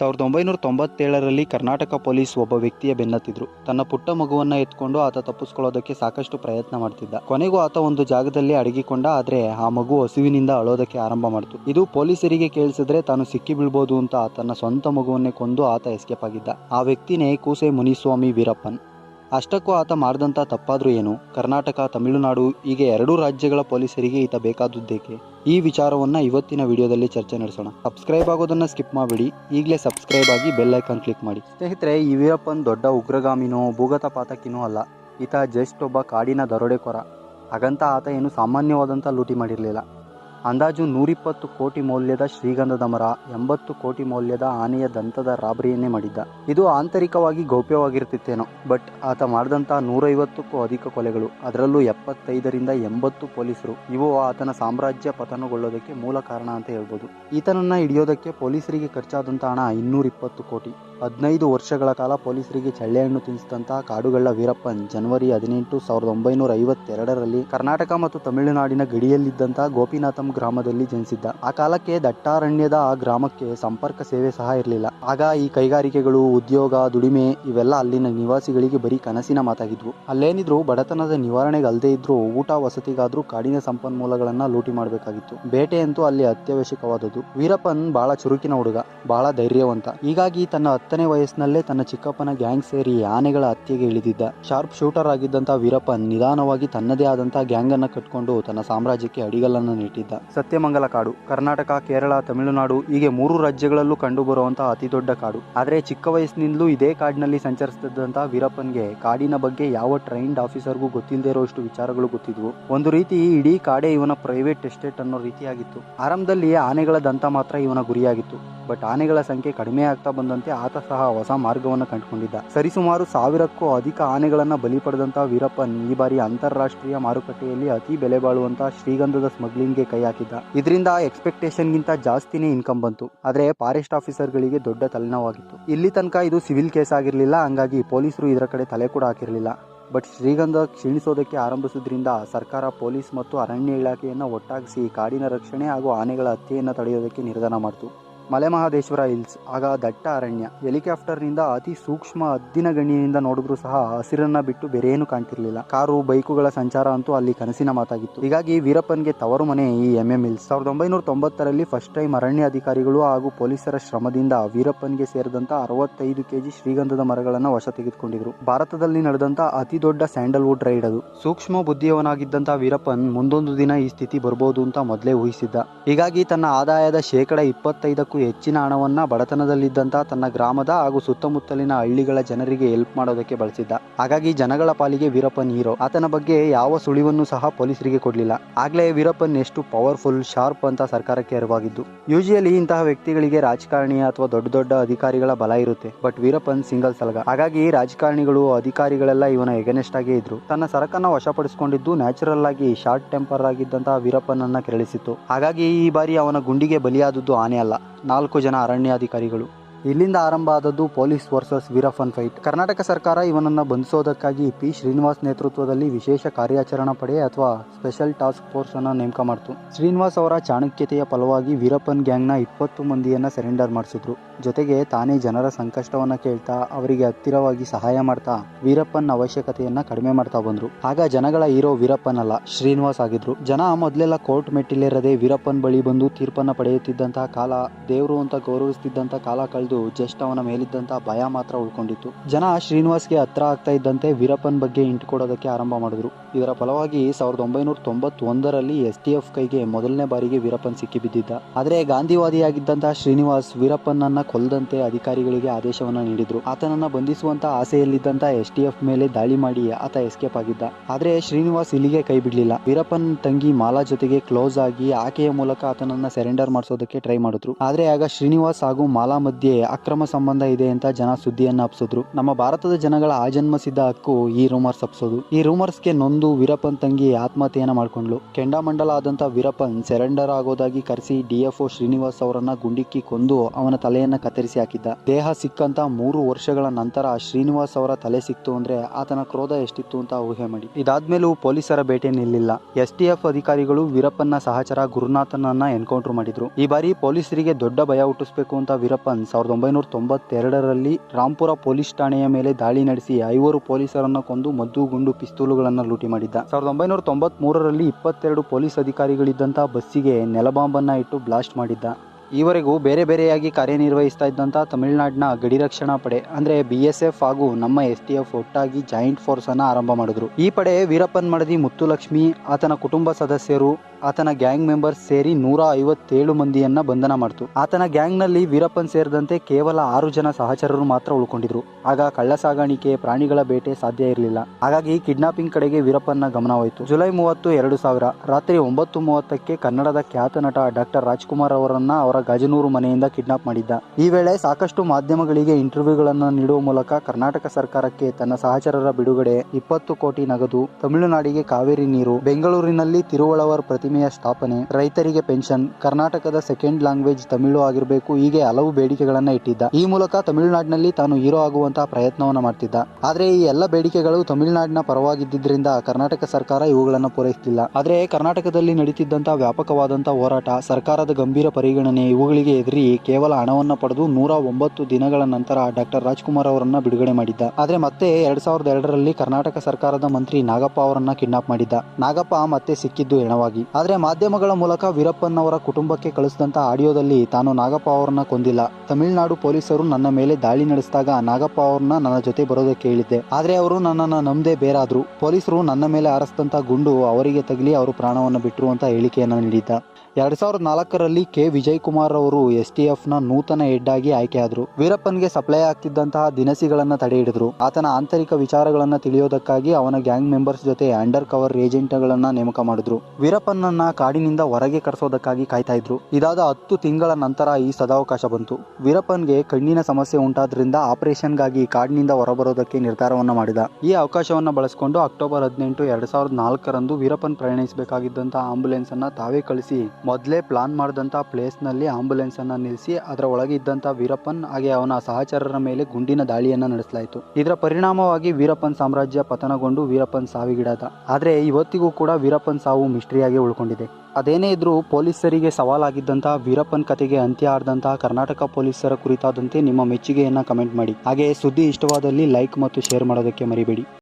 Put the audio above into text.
ಸಾವಿರದ ಒಂಬೈನೂರ ತೊಂಬತ್ತೇಳರಲ್ಲಿ ಕರ್ನಾಟಕ ಪೊಲೀಸ್ ಒಬ್ಬ ವ್ಯಕ್ತಿಯ ಬೆನ್ನತ್ತಿದ್ರು. ತನ್ನ ಪುಟ್ಟ ಮಗುವನ್ನ ಎತ್ಕೊಂಡು ಆತ ತಪ್ಪಿಸ್ಕೊಳ್ಳೋದಕ್ಕೆ ಸಾಕಷ್ಟು ಪ್ರಯತ್ನ ಮಾಡ್ತಿದ್ದ. ಕೊನೆಗೂ ಆತ ಒಂದು ಜಾಗದಲ್ಲಿ ಅಡಗಿಕೊಂಡ, ಆದ್ರೆ ಆ ಮಗು ಹಸುವಿನಿಂದ ಅಳೋದಕ್ಕೆ ಆರಂಭ ಮಾಡಿತು. ಇದು ಪೊಲೀಸರಿಗೆ ಕೇಳಿಸಿದ್ರೆ ತಾನು ಸಿಕ್ಕಿ ಬೀಳ್ಬೋದು ಅಂತ ತನ್ನ ಸ್ವಂತ ಮಗುವನ್ನೇ ಕೊಂದು ಆತ ಎಸ್ಕೇಪ್ ಆಗಿದ್ದ. ಆ ವ್ಯಕ್ತಿನೇ ಕೂಸೆ ಮುನಿಸ್ವಾಮಿ ವೀರಪ್ಪನ್. ಅಷ್ಟಕ್ಕೂ ಆತ ಮಾಡಿದಂಥ ತಪ್ಪಾದರೂ ಏನು? ಕರ್ನಾಟಕ, ತಮಿಳುನಾಡು, ಹೀಗೆ ಎರಡೂ ರಾಜ್ಯಗಳ ಪೊಲೀಸರಿಗೆ ಈತ ಬೇಕಾದುದ್ದೇಕೆ? ಈ ವಿಚಾರವನ್ನು ಇವತ್ತಿನ ವಿಡಿಯೋದಲ್ಲಿ ಚರ್ಚೆ ನಡೆಸೋಣ. ಸಬ್ಸ್ಕ್ರೈಬ್ ಆಗೋದನ್ನು ಸ್ಕಿಪ್ ಮಾಡಬೇಡಿ. ಈಗಲೇ ಸಬ್ಸ್ಕ್ರೈಬ್ ಆಗಿ ಬೆಲ್ ಐಕಾನ್ ಕ್ಲಿಕ್ ಮಾಡಿ. ಸ್ನೇಹಿತರೆ, ಈ ವೀರಪ್ಪನ್ ದೊಡ್ಡ ಉಗ್ರಗಾಮಿನೋ ಭೂಗತ ಪಾತಕಿನೋ ಅಲ್ಲ. ಈತ ಜಸ್ಟ್ ಒಬ್ಬ ಕಾಡಿನ ದರೋಡೆಕೋರ ಹಾಗಂತ ಆತ ಏನು ಸಾಮಾನ್ಯವಾದಂಥ ಲೂಟಿ ಮಾಡಿರಲಿಲ್ಲ. ಅಂದಾಜು ನೂರಿಪ್ಪತ್ತು ಕೋಟಿ ಮೌಲ್ಯದ ಶ್ರೀಗಂಧದ ಮರ, ಎಂಬತ್ತು ಕೋಟಿ ಮೌಲ್ಯದ ಆನೆಯ ದಂತದ ರಾಬರಿಯನ್ನೇ ಮಾಡಿದ್ದ. ಇದು ಆಂತರಿಕವಾಗಿ ಗೌಪ್ಯವಾಗಿರ್ತಿತ್ತೇನೋ ಬಟ್ ಆತ ಮಾಡಿದಂತಹ ನೂರೈವತ್ತಕ್ಕೂ ಅಧಿಕ ಕೊಲೆಗಳು, ಅದರಲ್ಲೂ ಎಪ್ಪತ್ತೈದರಿಂದ ಎಂಬತ್ತು ಪೊಲೀಸರು. ಇವು ಆತನ ಸಾಮ್ರಾಜ್ಯ ಪತನಗೊಳ್ಳೋದಕ್ಕೆ ಮೂಲ ಕಾರಣ ಅಂತ ಹೇಳ್ಬೋದು. ಈತನನ್ನ ಹಿಡಿಯೋದಕ್ಕೆ ಪೊಲೀಸರಿಗೆ ಖರ್ಚಾದಂಥ ಹಣ ಇನ್ನೂರಿಪ್ಪತ್ತು ಕೋಟಿ. ಹದಿನೈದು ವರ್ಷಗಳ ಕಾಲ ಪೊಲೀಸರಿಗೆ ಚಳ್ಳೆಹಣ್ಣು ತಿನ್ನಿಸಿದಂತಹ ಕಾಡುಗಳ ವೀರಪ್ಪನ್ ಜನವರಿ ಹದಿನೆಂಟು ಸಾವಿರದ ಒಂಬೈನೂರ ಐವತ್ತೆರಡರಲ್ಲಿ ಕರ್ನಾಟಕ ಮತ್ತು ತಮಿಳುನಾಡಿನ ಗಡಿಯಲ್ಲಿದ್ದಂತಹ ಗೋಪಿನಾಥಂ ಗ್ರಾಮದಲ್ಲಿ ಜನಿಸಿದ್ದ. ಆ ಕಾಲಕ್ಕೆ ದಟ್ಟಾರಣ್ಯದ ಆ ಗ್ರಾಮಕ್ಕೆ ಸಂಪರ್ಕ ಸೇವೆ ಸಹ ಇರಲಿಲ್ಲ. ಆಗ ಈ ಕೈಗಾರಿಕೆಗಳು, ಉದ್ಯೋಗ, ದುಡಿಮೆ ಇವೆಲ್ಲ ಅಲ್ಲಿನ ನಿವಾಸಿಗಳಿಗೆ ಬರೀ ಕನಸಿನ ಮಾತಾಗಿದ್ವು. ಅಲ್ಲೇನಿದ್ರು ಬಡತನದ ನಿವಾರಣೆಗೆ ಅಲ್ಲದೆ ಇದ್ರು ಊಟ, ವಸತಿಗಾದ್ರೂ ಕಾಡಿನ ಸಂಪನ್ಮೂಲಗಳನ್ನ ಲೂಟಿ ಮಾಡಬೇಕಾಗಿತ್ತು. ಬೇಟೆ ಅಂತೂ ಅಲ್ಲಿ ಅತ್ಯವಶ್ಯಕವಾದದ್ದು. ವೀರಪ್ಪನ್ ಬಹಳ ಚುರುಕಿನ ಹುಡುಗ ಬಹಳ ಧೈರ್ಯವಂತ. ಹೀಗಾಗಿ ತನ್ನ ಹತ್ತನೇ ವಯಸ್ಸಿನಲ್ಲೇ ತನ್ನ ಚಿಕ್ಕಪ್ಪನ ಗ್ಯಾಂಗ್ ಸೇರಿ ಆನೆಗಳ ಹತ್ಯೆಗೆ ಇಳಿದಿದ್ದ. ಶಾರ್ಪ್ ಶೂಟರ್ ಆಗಿದ್ದಂತ ವೀರಪ್ಪನ್ ನಿಧಾನವಾಗಿ ತನ್ನದೇ ಆದಂತ ಗ್ಯಾಂಗ್ ಅನ್ನ ಕಟ್ಕೊಂಡು ತನ್ನ ಸಾಮ್ರಾಜ್ಯಕ್ಕೆ ಅಡಿಗಲ್ಲನ್ನು ನೆಟ್ಟಿದ್ದ. ಸತ್ಯಮಂಗಲ ಕಾಡು, ಕರ್ನಾಟಕ, ಕೇರಳ, ತಮಿಳುನಾಡು, ಹೀಗೆ ಮೂರು ರಾಜ್ಯಗಳಲ್ಲೂ ಕಂಡು ಅತಿ ದೊಡ್ಡ ಕಾಡು. ಆದರೆ ಚಿಕ್ಕ ವಯಸ್ಸಿನಿಂದಲೂ ಇದೇ ಕಾಡಿನಲ್ಲಿ ಸಂಚರಿಸುತ್ತಿದ್ದಂತ ವೀರಪ್ಪನ್ಗೆ ಕಾಡಿನ ಬಗ್ಗೆ ಯಾವ ಟ್ರೈನ್ಡ್ ಆಫೀಸರ್ಗೂ ಗೊತ್ತಿಲ್ಲದೆ ಇರೋಷ್ಟು ವಿಚಾರಗಳು ಗೊತ್ತಿದ್ವು. ಒಂದು ರೀತಿ ಇಡೀ ಕಾಡೇ ಇವನ ಪ್ರೈವೇಟ್ ಎಸ್ಟೇಟ್ ಅನ್ನೋ ರೀತಿಯಾಗಿತ್ತು. ಆರಂಭದಲ್ಲಿ ಆನೆಗಳ ದಂತ ಮಾತ್ರ ಇವನ ಗುರಿಯಾಗಿತ್ತು. ಬಟ್ ಆನೆಗಳ ಸಂಖ್ಯೆ ಕಡಿಮೆ ಆಗ್ತಾ ಬಂದಂತೆ ಆತ ಸಹ ಹೊಸ ಮಾರ್ಗವನ್ನು ಕಂಡುಕೊಂಡಿದ್ದ. ಸರಿಸುಮಾರು ಸಾವಿರಕ್ಕೂ ಅಧಿಕ ಆನೆಗಳನ್ನು ಬಲಿ ಪಡೆದಂತಹ ವೀರಪ್ಪನ್ ಈ ಬಾರಿ ಅಂತಾರಾಷ್ಟ್ರೀಯ ಮಾರುಕಟ್ಟೆಯಲ್ಲಿ ಅತಿ ಬೆಲೆ ಬಾಳುವಂತಹ ಶ್ರೀಗಂಧದ ಸ್ಮಗ್ಲಿಂಗ್ಗೆ ಕೈ ಹಾಕಿದ್ದ. ಇದರಿಂದ ಎಕ್ಸ್ಪೆಕ್ಟೇಷನ್ ಗಿಂತ ಜಾಸ್ತಿನೇ ಇನ್ಕಮ್ ಬಂತು. ಆದರೆ ಫಾರೆಸ್ಟ್ ಆಫೀಸರ್ಗಳಿಗೆ ದೊಡ್ಡ ತಲೆನೋವಾಗಿತ್ತು. ಇಲ್ಲಿ ತನಕ ಇದು ಸಿವಿಲ್ ಕೇಸ್ ಆಗಿರಲಿಲ್ಲ, ಹಂಗಾಗಿ ಪೊಲೀಸರು ಇದರ ಕಡೆ ತಲೆ ಕೂಡ ಹಾಕಿರಲಿಲ್ಲ. ಬಟ್ ಶ್ರೀಗಂಧ ಕ್ಷೀಣಿಸೋದಕ್ಕೆ ಆರಂಭಿಸೋದ್ರಿಂದ ಸರ್ಕಾರ, ಪೊಲೀಸ್ ಮತ್ತು ಅರಣ್ಯ ಇಲಾಖೆಯನ್ನು ಒಟ್ಟಾಗಿಸಿ ಕಾಡಿನ ರಕ್ಷಣೆ ಹಾಗೂ ಆನೆಗಳ ಹತ್ಯೆಯನ್ನು ತಡೆಯೋದಕ್ಕೆ ನಿರ್ಧಾರ ಮಾಡಿತು. ಮಲೆಮಹದೇಶ್ವರ ಹಿಲ್ಸ್, ಆಗ ದಟ್ಟ ಅರಣ್ಯ. ಹೆಲಿಕಾಪ್ಟರ್ನಿಂದ ಅತಿ ಸೂಕ್ಷ್ಮ ಹದ್ದಿನ ಗಣಿಯಿಂದ ನೋಡಿದ್ರು ಸಹ ಹಸಿರನ್ನ ಬಿಟ್ಟು ಬೇರೆ ಏನು ಕಾಣ್ತಿರ್ಲಿಲ್ಲ. ಕಾರು, ಬೈಕುಗಳ ಸಂಚಾರ ಅಂತೂ ಅಲ್ಲಿ ಕನಸಿನ ಮಾತಾಗಿತ್ತು. ಹೀಗಾಗಿ ವೀರಪ್ಪನ್ಗೆ ತವರು ಮನೆ ಈ ಎಂ ಹಿಲ್ಸ್ ಸಾವಿರದ ಒಂಬೈನೂರ ತೊಂಬತ್ತರಲ್ಲಿ ಫಸ್ಟ್ ಟೈಮ್ ಅರಣ್ಯ ಅಧಿಕಾರಿಗಳು ಹಾಗೂ ಪೊಲೀಸರ ಶ್ರಮದಿಂದ ವೀರಪ್ಪನ್ಗೆ ಸೇರಿದಂತ ಅರವತ್ತೈದು ಕೆಜಿ ಶ್ರೀಗಂಧದ ಮರಗಳನ್ನ ವಶ ತೆಗೆದುಕೊಂಡಿದ್ರು. ಭಾರತದಲ್ಲಿ ನಡೆದಂತ ಅತಿ ದೊಡ್ಡ ಸ್ಯಾಂಡಲ್ವುಡ್ ರೈಡ್ ಅದು. ಸೂಕ್ಷ್ಮ ಬುದ್ಧಿಯವನಾಗಿದ್ದಂತ ವೀರಪ್ಪನ್ ಮುಂದೊಂದು ದಿನ ಈ ಸ್ಥಿತಿ ಬರಬಹುದು ಅಂತ ಮೊದಲೇ ಊಹಿಸಿದ್ದ. ಹೀಗಾಗಿ ತನ್ನ ಆದಾಯದ ಶೇಕಡ ಇಪ್ಪತ್ತೈದಕ್ಕೂ ಹೆಚ್ಚಿನ ಹಣವನ್ನು ಬಡತನದಲ್ಲಿದ್ದಂಥ ತನ್ನ ಗ್ರಾಮದ ಹಾಗೂ ಸುತ್ತಮುತ್ತಲಿನ ಹಳ್ಳಿಗಳ ಜನರಿಗೆ ಹೆಲ್ಪ್ ಮಾಡೋದಕ್ಕೆ ಬಳಸಿದ್ದ. ಹಾಗಾಗಿ ಜನಗಳ ಪಾಲಿಗೆ ವೀರಪ್ಪನ್ ಹೀರೋ ಆತನ ಬಗ್ಗೆ ಯಾವ ಸುಳಿವನ್ನು ಸಹ ಪೊಲೀಸರಿಗೆ ಕೊಡಲಿಲ್ಲ. ಆಗ್ಲೇ ವೀರಪ್ಪನ್ ಎಷ್ಟು ಪವರ್ಫುಲ್ ಶಾರ್ಪ್ ಅಂತ ಸರ್ಕಾರಕ್ಕೆ ಅರಿವಾಗಿದ್ದು. ಯೂಶಿಯಲಿ ಇಂತಹ ವ್ಯಕ್ತಿಗಳಿಗೆ ರಾಜಕಾರಣಿ ಅಥವಾ ದೊಡ್ಡ ದೊಡ್ಡ ಅಧಿಕಾರಿಗಳ ಬಲ ಇರುತ್ತೆ. ಬಟ್ ವೀರಪ್ಪನ್ ಸಿಂಗಲ್ ಸಲಗ. ಹಾಗಾಗಿ ರಾಜಕಾರಣಿಗಳು, ಅಧಿಕಾರಿಗಳೆಲ್ಲ ಇವನ ಎಗನೆಸ್ಟ್ ಆಗೇ ಇದ್ರು. ತನ್ನ ಸರಕನ್ನ ವಶಪಡಿಸಿಕೊಂಡಿದ್ದು ನ್ಯಾಚುರಲ್ ಆಗಿ ಶಾರ್ಟ್ ಟೆಂಪರ್ ಆಗಿದ್ದಂತಹ ವೀರಪ್ಪನನ್ನ ಕೆರಳಿಸಿತ್ತು. ಹಾಗಾಗಿ ಈ ಬಾರಿ ಅವನ ಗುಂಡಿಗೆ ಬಲಿಯಾದದ್ದು ಆನೆ ಅಲ್ಲ. ನಾಲ್ಕು ಜನ ಅರಣ್ಯಾಧಿಕಾರಿಗಳು. ಇಲ್ಲಿಂದ ಆರಂಭ ಆದದ್ದು police versus Veerappan fight. Karnataka ಸರ್ಕಾರ ಇವನನ್ನ ಬಂಧಿಸೋದಕ್ಕಾಗಿ ಪಿ ಶ್ರೀನಿವಾಸ್ ನೇತೃತ್ವದಲ್ಲಿ ವಿಶೇಷ ಕಾರ್ಯಾಚರಣಾ ಪಡೆ ಅಥವಾ ಸ್ಪೆಷಲ್ ಟಾಸ್ಕ್ ಫೋರ್ಸ್ ಅನ್ನು ನೇಮಕ ಮಾಡಿತು. ಶ್ರೀನಿವಾಸ್ ಅವರ ಚಾಣಕ್ಯತೆಯ ಫಲವಾಗಿ ವೀರಪ್ಪನ್ ಗ್ಯಾಂಗ್ನ ಇಪ್ಪತ್ತು ಮಂದಿಯನ್ನ ಸರೆಂಡರ್ ಮಾಡಿಸಿದ್ರು. ಜೊತೆಗೆ ತಾನೇ ಜನರ ಸಂಕಷ್ಟವನ್ನ ಕೇಳ್ತಾ, ಅವರಿಗೆ ಹತ್ತಿರವಾಗಿ ಸಹಾಯ ಮಾಡ್ತಾ ವೀರಪ್ಪನ್ ಅವಶ್ಯಕತೆಯನ್ನ ಕಡಿಮೆ ಮಾಡ್ತಾ ಬಂದ್ರು. ಆಗ ಜನಗಳ ಹೀರೋ ವೀರಪ್ಪನ್ ಅಲ್ಲ, ಶ್ರೀನಿವಾಸ್ ಆಗಿದ್ರು. ಜನ ಮೊದಲೆಲ್ಲ ಕೋರ್ಟ್ ಮೆಟ್ಟಿಲೇರದೆ ವೀರಪ್ಪನ್ ಬಳಿ ಬಂದು ತೀರ್ಪನ್ನ ಪಡೆಯುತ್ತಿದ್ದಂತಹ ಕಾಲ, ದೇವರು ಅಂತ ಗೌರವಿಸುತ್ತಿದ್ದಂತ ಕಾಲ ಕಳೆದು ಜಸ್ಟ್ ಅವನ ಮೇಲಿದ್ದಂತಹ ಭಯ ಮಾತ್ರ ಉಳ್ಕೊಂಡಿತ್ತು. ಜನ ಶ್ರೀನಿವಾಸ್ಗೆ ಹತ್ರ ಆಗ್ತಾ ಇದ್ದಂತೆ ವೀರಪ್ಪನ್ ಬಗ್ಗೆ ಇಂಟ್ಕೊಡೋದಕ್ಕೆ ಆರಂಭ ಮಾಡಿದ್ರು. ಇದರ ಫಲವಾಗಿ ಸಾವಿರದ ಒಂಬೈನೂರ ತೊಂಬತ್ತೊಂದರಲ್ಲಿ ಎಸ್ ಟಿ ಎಫ್ ಕೈಗೆ ಮೊದಲನೇ ಬಾರಿಗೆ ವೀರಪ್ಪನ್ ಸಿಕ್ಕಿಬಿದ್ದಿದ್ದ. ಆದರೆ ಗಾಂಧಿವಾದಿಯಾಗಿದ್ದಂತಹ ಶ್ರೀನಿವಾಸ್ ವೀರಪ್ಪನನ್ನ ಕೊಲ್ಲದಂತೆ ಅಧಿಕಾರಿಗಳಿಗೆ ಆದೇಶವನ್ನ ನೀಡಿದ್ರು. ಆತನನ್ನ ಬಂಧಿಸುವಂತ ಆಸೆಯಲ್ಲಿದ್ದಂತಹ ಎಸ್ ಟಿ ಎಫ್ ಮೇಲೆ ದಾಳಿ ಮಾಡಿ ಆತ ಎಸ್ಕೇಪ್ ಆಗಿದ್ದ. ಆದರೆ ಶ್ರೀನಿವಾಸ್ ಇಲ್ಲಿಗೆ ಕೈ ಬಿಡಲಿಲ್ಲ. ವೀರಪ್ಪನ್ ತಂಗಿ ಮಾಲಾ ಜೊತೆಗೆ ಕ್ಲೋಸ್ ಆಗಿ ಆಕೆಯ ಮೂಲಕ ಆತನನ್ನ ಸರೆಂಡರ್ ಮಾಡಿಸೋದಕ್ಕೆ ಟ್ರೈ ಮಾಡಿದ್ರು. ಆದರೆ ಆಗ ಶ್ರೀನಿವಾಸ್ ಹಾಗೂ ಮಾಲಾ ಮಧ್ಯೆ ಅಕ್ರಮ ಸಂಬಂಧ ಇದೆ ಅಂತ ಜನ ಸುದ್ದಿಯನ್ನ ಹಬ್ಸಿದ್ರು ನಮ್ಮ ಭಾರತದ ಜನಗಳ ಆಜನ್ಮಸಿದ್ದ ಹಕ್ಕು ಈ ರೂಮರ್ಸ್ ಹಬ್ಸೋದು ಈ ರೂಮರ್ಸ್ಗೆ ನೊಂದು ದಿನದಂದು ವೀರಪ್ಪನ್ ತಂಗಿ ಆತ್ಮಹತ್ಯೆಯನ್ನು ಮಾಡಿಕೊಂಡ್ಲು. ಕೆಂಡಾಮಂಡಲ ಆದಂಥ ವೀರಪ್ಪನ್ ಸೆರೆಂಡರ್ ಆಗೋದಾಗಿ ಕರೆಸಿ ಡಿಎಫ್ಒ ಶ್ರೀನಿವಾಸ್ ಅವರನ್ನ ಗುಂಡಿಕ್ಕಿ ಕೊಂದು ಅವನ ತಲೆಯನ್ನು ಕತ್ತರಿಸಿ ಹಾಕಿದ್ದ. ದೇಹ ಸಿಕ್ಕಂತ ಮೂರು ವರ್ಷಗಳ ನಂತರ ಶ್ರೀನಿವಾಸ್ ಅವರ ತಲೆ ಸಿಕ್ತು ಅಂದ್ರೆ ಆತನ ಕ್ರೋಧ ಎಷ್ಟಿತ್ತು ಅಂತ ಊಹೆ ಮಾಡಿ. ಇದಾದ್ಮೇಲೂ ಪೊಲೀಸರ ಭೇಟಿ ನಿಲ್ಲಿಲ್ಲ. ಎಸ್ಟಿಎಫ್ ಅಧಿಕಾರಿಗಳು ವೀರಪ್ಪನ್ನ ಸಹಚರ ಗುರುನಾಥನನ್ನ ಎನ್ಕೌಂಟರ್ ಮಾಡಿದ್ರು. ಈ ಬಾರಿ ಪೊಲೀಸರಿಗೆ ದೊಡ್ಡ ಭಯ ಹುಟ್ಟಿಸಬೇಕು ಅಂತ ವೀರಪ್ಪನ್ ಸಾವಿರದ ಒಂಬೈನೂರ ತೊಂಬತ್ತೆರಡರಲ್ಲಿ ರಾಂಪುರ ಪೊಲೀಸ್ ಠಾಣೆಯ ಮೇಲೆ ದಾಳಿ ನಡೆಸಿ ಐವರು ಪೊಲೀಸರನ್ನ ಕೊಂದು ಮದ್ದು, ಗುಂಡು, ಪಿಸ್ತೂಲುಗಳನ್ನ ಲೂಟಿ ಮಾಡಿದ್ದ. ಸಾವಿರದ ಒಂಬೈನೂರ ತೊಂಬತ್ತ್ ಮೂರರಲ್ಲಿ ಇಪ್ಪತ್ತೆರಡು ಪೊಲೀಸ್ ಅಧಿಕಾರಿಗಳಿದ್ದಂತಹ ಬಸ್ಸಿಗೆ ನೆಲಬಾಂಬನ್ನ ಇಟ್ಟು ಬ್ಲಾಸ್ಟ್ ಮಾಡಿದ್ದ. ಈವರೆಗೂ ಬೇರೆ ಬೇರೆಯಾಗಿ ಕಾರ್ಯನಿರ್ವಹಿಸ್ತಾ ಇದ್ದಂಥ ತಮಿಳುನಾಡಿನ ಗಡಿ ರಕ್ಷಣಾ ಪಡೆ, ಅಂದ್ರೆ ಬಿ ಎಸ್ ಎಫ್ ಹಾಗೂ ನಮ್ಮ ಎಸ್ ಟಿ ಎಫ್ ಒಟ್ಟಾಗಿ ಜಾಯಿಂಟ್ ಫೋರ್ಸ್ ಅನ್ನ ಆರಂಭ ಮಾಡಿದ್ರು. ಈ ಪಡೆ ವೀರಪ್ಪನ್ ಮಡದಿ, ಮುತ್ತುಲಕ್ಷ್ಮಿ, ಆತನ ಕುಟುಂಬ ಸದಸ್ಯರು, ಆತನ ಗ್ಯಾಂಗ್ ಮೆಂಬರ್ಸ್ ಸೇರಿ ನೂರ ಐವತ್ತೇಳು ಮಂದಿಯನ್ನ ಬಂಧನ ಮಾಡಿತು. ಆತನ ಗ್ಯಾಂಗ್ನಲ್ಲಿ ವೀರಪ್ಪನ್ ಸೇರಿದಂತೆ ಕೇವಲ ಆರು ಜನ ಸಹಚರರು ಮಾತ್ರ ಉಳ್ಕೊಂಡಿದ್ರು. ಆಗ ಕಳ್ಳ ಸಾಗಾಣಿಕೆ ಪ್ರಾಣಿಗಳ ಬೇಟೆ ಸಾಧ್ಯ ಇರಲಿಲ್ಲ. ಹಾಗಾಗಿ ಕಿಡ್ನಾಪಿಂಗ್ ಕಡೆಗೆ ವೀರಪ್ಪನ ಗಮನ ಹೋಯಿತು. ಜುಲೈ ಮೂವತ್ತು, ಎರಡು ಸಾವಿರ, ರಾತ್ರಿ ಒಂಬತ್ತು ಮೂವತ್ತಕ್ಕೆ ಕನ್ನಡದ ಖ್ಯಾತ ನಟ ಡಾಕ್ಟರ್ ರಾಜ್ಕುಮಾರ್ ಅವರನ್ನ ಅವರ ಗಜನೂರು ಮನೆಯಿಂದ ಕಿಡ್ನಾಪ್ ಮಾಡಿದ್ದ. ಈ ವೇಳೆ ಸಾಕಷ್ಟು ಮಾಧ್ಯಮಗಳಿಗೆ ಇಂಟರ್ವ್ಯೂಗಳನ್ನು ನೀಡುವ ಮೂಲಕ ಕರ್ನಾಟಕ ಸರ್ಕಾರಕ್ಕೆ ತನ್ನ ಸಹಚರರ ಬಿಡುಗಡೆ ಇಪ್ಪತ್ತು ಕೋಟಿ ನಗದು, ತಮಿಳುನಾಡಿಗೆ ಕಾವೇರಿ ನೀರು, ಬೆಂಗಳೂರಿನಲ್ಲಿ ತಿರುವಳವರ್ ಪ್ರತಿಮೆಯ ಸ್ಥಾಪನೆ, ರೈತರಿಗೆ ಪೆನ್ಷನ್, ಕರ್ನಾಟಕದ ಸೆಕೆಂಡ್ ಲ್ಯಾಂಗ್ವೇಜ್ ತಮಿಳು ಆಗಿರಬೇಕು, ಹೀಗೆ ಹಲವು ಬೇಡಿಕೆಗಳನ್ನ ಇಟ್ಟಿದ್ದ. ಈ ಮೂಲಕ ತಮಿಳುನಾಡಿನಲ್ಲಿ ತಾನು ಹೀರೋ ಆಗುವಂತಹ ಪ್ರಯತ್ನವನ್ನ ಮಾಡ್ತಿದ್ದ. ಆದ್ರೆ ಈ ಎಲ್ಲ ಬೇಡಿಕೆಗಳು ತಮಿಳುನಾಡಿನ ಪರವಾಗಿದ್ದರಿಂದ ಕರ್ನಾಟಕ ಸರ್ಕಾರ ಇವುಗಳನ್ನು ಪೂರೈಸಲಿಲ್ಲ. ಆದ್ರೆ ಕರ್ನಾಟಕದಲ್ಲಿ ನಡೀತಿದ್ದಂತಹ ವ್ಯಾಪಕವಾದಂತಹ ಹೋರಾಟ, ಸರ್ಕಾರದ ಗಂಭೀರ ಪರಿಗಣನೆ ಇವುಗಳಿಗೆ ಎದುರಿ ಕೇವಲ ಹಣವನ್ನ ಪಡೆದು ನೂರ ಒಂಬತ್ತು ದಿನಗಳ ನಂತರ ಡಾಕ್ಟರ್ ರಾಜ್ಕುಮಾರ್ ಅವರನ್ನ ಬಿಡುಗಡೆ ಮಾಡಿದ್ದ. ಆದ್ರೆ ಮತ್ತೆ ಎರಡ್ ಸಾವಿರದ ಎರಡರಲ್ಲಿ ಕರ್ನಾಟಕ ಸರ್ಕಾರದ ಮಂತ್ರಿ ನಾಗಪ್ಪ ಅವರನ್ನ ಕಿಡ್ನಾಪ್ ಮಾಡಿದ್ದ. ನಾಗಪ್ಪ ಮತ್ತೆ ಸಿಕ್ಕಿದ್ದು ಹೆಣವಾಗಿ ಆದ್ರೆ ಮಾಧ್ಯಮಗಳ ಮೂಲಕ ವೀರಪ್ಪನ್ ಅವರ ಕುಟುಂಬಕ್ಕೆ ಕಳಿಸಿದಂತ ಆಡಿಯೋದಲ್ಲಿ ತಾನು ನಾಗಪ್ಪ ಅವರನ್ನ ಕೊಂದಿಲ್ಲ. ತಮಿಳುನಾಡು ಪೊಲೀಸರು ನನ್ನ ಮೇಲೆ ದಾಳಿ ನಡೆಸಿದಾಗ ನಾಗಪ್ಪ ಅವ್ರನ್ನ ನನ್ನ ಜೊತೆ ಬರೋದಕ್ಕೆ ಹೇಳಿದ್ದೆ. ಆದ್ರೆ ಅವರು ನನ್ನನ್ನ ನಂಬದೆ ಬೇರಾದ್ರು. ಪೊಲೀಸರು ನನ್ನ ಮೇಲೆ ಆರಿಸಿದಂತ ಗುಂಡು ಅವರಿಗೆ ತಗಲಿ ಅವರು ಪ್ರಾಣವನ್ನು ಬಿಟ್ಟರು ಅಂತ ಹೇಳಿಕೆಯನ್ನು ನೀಡಿದ್ದ. ಎರಡ್ ಸಾವಿರದ ನಾಲ್ಕರಲ್ಲಿ ಕೆ. ವಿಜಯ್ ಕುಮಾರ್ ಅವರು ಎಸ್ ಟಿ ಎಫ್ನ ನೂತನ ಹೆಡ್ ಆಗಿ ಆಯ್ಕೆಯಾದ್ರು ವೀರಪ್ಪನ್ಗೆ ಸಪ್ಲೈ ಆಗ್ತಿದ್ದಂತಹ ದಿನಸಿಗಳನ್ನ ತಡೆ ಹಿಡಿದ್ರು. ಆತನ ಆಂತರಿಕ ವಿಚಾರಗಳನ್ನ ತಿಳಿಯೋದಕ್ಕಾಗಿ ಅವನ ಗ್ಯಾಂಗ್ ಮೆಂಬರ್ಸ್ ಜೊತೆ ಅಂಡರ್ ಕವರ್ ಏಜೆಂಟ್ಗಳನ್ನ ನೇಮಕ ಮಾಡಿದ್ರು. ವೀರಪ್ಪನನ್ನ ಕಾಡಿನಿಂದ ಹೊರಗೆ ಕರೆಸೋದಕ್ಕಾಗಿ ಕಾಯ್ತಾ ಇದ್ರು. ಇದಾದ ಹತ್ತು ತಿಂಗಳ ನಂತರ ಈ ಸದಾವಕಾಶ ಬಂತು. ವೀರಪ್ಪನ್ಗೆ ಕಣ್ಣಿನ ಸಮಸ್ಯೆ ಉಂಟಾದ್ರಿಂದ ಆಪರೇಷನ್ಗಾಗಿ ಕಾಡಿನಿಂದ ಹೊರಬರೋದಕ್ಕೆ ನಿರ್ಧಾರವನ್ನ ಮಾಡಿದ. ಈ ಅವಕಾಶವನ್ನ ಬಳಸಿಕೊಂಡು ಅಕ್ಟೋಬರ್ ಹದಿನೆಂಟು, ಎರಡ್ ಸಾವಿರದ ನಾಲ್ಕರಂದು ವೀರಪ್ಪನ್ ಪ್ರಯಾಣಿಸಬೇಕಾಗಿದ್ದಂತಹ ಆಂಬುಲೆನ್ಸ್ ಅನ್ನ ತಾವೇ ಕಳಿಸಿ ಮೊದಲೇ ಪ್ಲಾನ್ ಮಾಡಿದಂಥ ಪ್ಲೇಸ್ನಲ್ಲಿ ಆಂಬುಲೆನ್ಸ್ ಅನ್ನ ನಿಲ್ಲಿಸಿ ಅದರ ಒಳಗೆ ಇದ್ದಂಥ ವೀರಪ್ಪನ್ ಹಾಗೆ ಅವನ ಸಹಚರರ ಮೇಲೆ ಗುಂಡಿನ ದಾಳಿಯನ್ನು ನಡೆಸಲಾಯಿತು. ಇದರ ಪರಿಣಾಮವಾಗಿ ವೀರಪ್ಪನ್ ಸಾಮ್ರಾಜ್ಯ ಪತನಗೊಂಡು ವೀರಪ್ಪನ್ ಸಾವಿಗೀಡಾದ. ಆದರೆ ಇವತ್ತಿಗೂ ಕೂಡ ವೀರಪ್ಪನ್ ಸಾವು ಮಿಸ್ಟ್ರಿಯಾಗಿ ಉಳ್ಕೊಂಡಿದೆ. ಅದೇನೇ ಇದ್ರೂ ಪೊಲೀಸರಿಗೆ ಸವಾಲಾಗಿದ್ದಂತಹ ವೀರಪ್ಪನ್ ಕತೆಗೆ ಅಂತ್ಯ ಆಡ್ದಂತಹ ಕರ್ನಾಟಕ ಪೊಲೀಸರ ಕುರಿತಾದಂತೆ ನಿಮ್ಮ ಮೆಚ್ಚುಗೆಯನ್ನ ಕಮೆಂಟ್ ಮಾಡಿ. ಹಾಗೆ ಸುದ್ದಿ ಇಷ್ಟವಾದಲ್ಲಿ ಲೈಕ್ ಮತ್ತು ಶೇರ್ ಮಾಡೋದಕ್ಕೆ ಮರಿಬೇಡಿ.